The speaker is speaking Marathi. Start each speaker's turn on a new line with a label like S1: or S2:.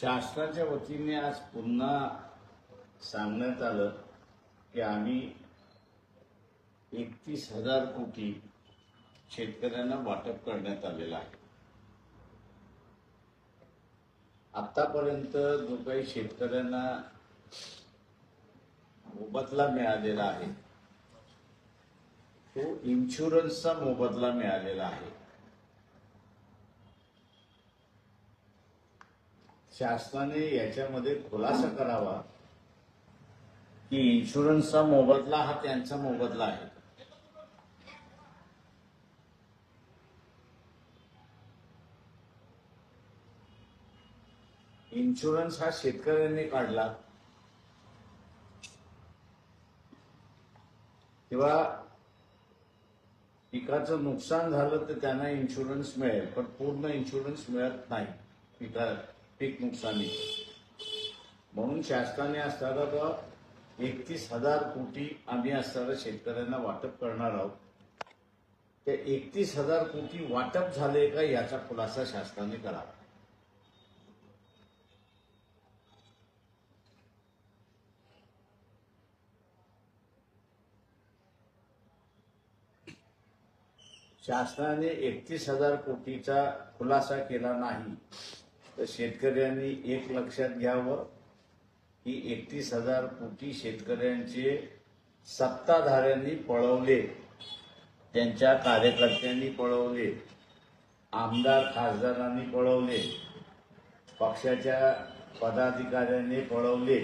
S1: शासनाच्या वतीने आज पुन्हा सांगण्यात आलं की आम्ही एकतीस हजार कोटी शेतकऱ्यांना वाटप करण्यात आलेलं आहे. आतापर्यंत जो काही शेतकऱ्यांना मोबदला मिळालेला आहे तो इन्शुरन्सचा मोबदला मिळालेला आहे. शासनाने याच्यामध्ये खुलासा करावा की इन्शुरन्सचा मोबदला हा त्यांचा मोबदला आहे. इन्शुरन्स हा शेतकऱ्यांनी काढला. किंवा पिकाचं नुकसान झालं तर त्यांना इन्शुरन्स मिळेल पण पूर्ण इन्शुरन्स मिळत नाही. पिका पीक नुकसानी. म्हणून शासनाने असताना तो एकतीस हजार कोटी आम्ही असताना शेतकऱ्यांना वाटप करणार आहोत. ते एकतीस हजार कोटी वाटप झाले का याचा खुलासा शासनाने करावा शासनाने एकतीस हजार कोटीचा खुलासा केला नाही. तर शेतकऱ्यांनी एक लक्षात घ्यावं की एकतीस हजार कोटी शेतकऱ्यांचे सत्ताधाऱ्यांनी पळवले त्यांच्या कार्यकर्त्यांनी पळवले आमदार खासदारांनी पळवले पक्षाच्या पदाधिकाऱ्यांनी पळवले.